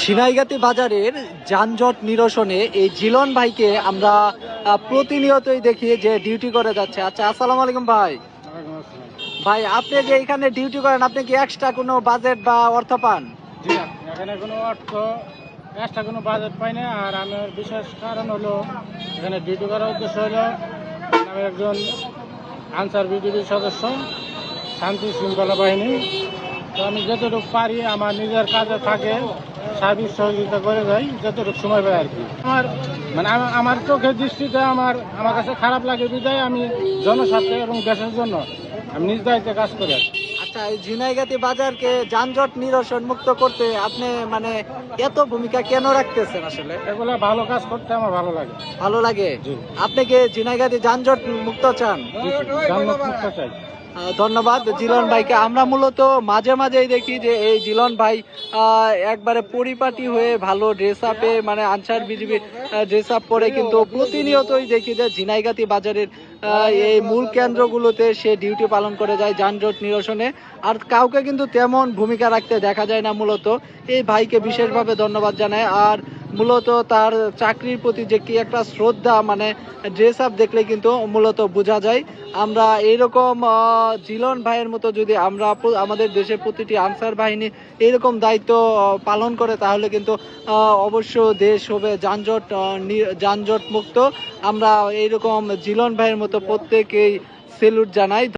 ঝিনাইগাতি বাজারের যানজট নিরসনে এই জিলন ভাইকে আমরা প্রতিনিয়তই দেখি যে ডিউটি করে যাচ্ছে। আচ্ছা আসসালামু আলাইকুম ভাই। ভাই, আপনি যে এখানে ডিউটি করেন, আপনি কি এক্সট্রা কোনো বাজেট বা অর্থ পান? এখানে কোনো অর্থ এক্সট্রা কোনো বাজেট পাই না। আর আমার বিশেষ কারণ হলো, এখানে ডিউটি করার উদ্দেশ্য হলো, আমি একজন আনসার বিডিবির সদস্য, শান্তি শৃঙ্খলা বাহিনী। তো আমি যতটুকু পারি আমার নিজের কাজে থাকে সার্বিক সহযোগিতা করে যাই যতটুকু সময় পাই আর কি। আমার মানে আমার- চোখের দৃষ্টিতে আমার আমার কাছে খারাপ লাগে বিদায় আমি জনস্বার্থে এবং দেশের জন্য আমি নিজ দায়িত্বে কাজ করে। আচ্ছা এই ঝিনাইগাতি বাজারকে যানজট নিরসন মুক্ত করতে আপনি মানে এত ভূমিকা কেন রাখতেছেন আসলে? এগুলো ভালো কাজ করতে আমার ভালো লাগে। ভালো লাগে? আপনি কি ঝিনাইগাতি যানজট মুক্ত চান? জন্মমুক্ত চাই। আহ, ধন্যবাদ জিলন ভাইকে। আমরা মূলত মাঝে মাঝেই দেখি যে এই জিলন ভাই একবারে পরিপাটি হয়ে ভালো ড্রেস আপে মানে আনসার বিজিবি ড্রেস আপ পরে কিন্তু প্রতিনিয়তই দেখি যে ঝিনাইগাতি বাজারের এই মূল কেন্দ্রগুলোতে সে ডিউটি পালন করে যায় যানজট নিরসনে। আর কাউকে কিন্তু তেমন ভূমিকা রাখতে দেখা যায় না মূলত। এই ভাইকে বিশেষভাবে ধন্যবাদ জানাই। আর মূলত তার চাকরির প্রতি যে কি একটা শ্রদ্ধা মানে ড্রেস আপ দেখলে কিন্তু মূলত বোঝা যায়। আমরা এইরকম জিলন ভাইয়ের মতো যদি আমরা আমাদের দেশের প্রতিটি আনসার বাহিনী এইরকম দায়িত্ব পালন করে, তাহলে কিন্তু অবশ্য দেশ হবে যানজট যানজট মুক্ত। আমরা এইরকম জিলন ভাইয়ের মতো প্রত্যেকেই সেলুট জানাই।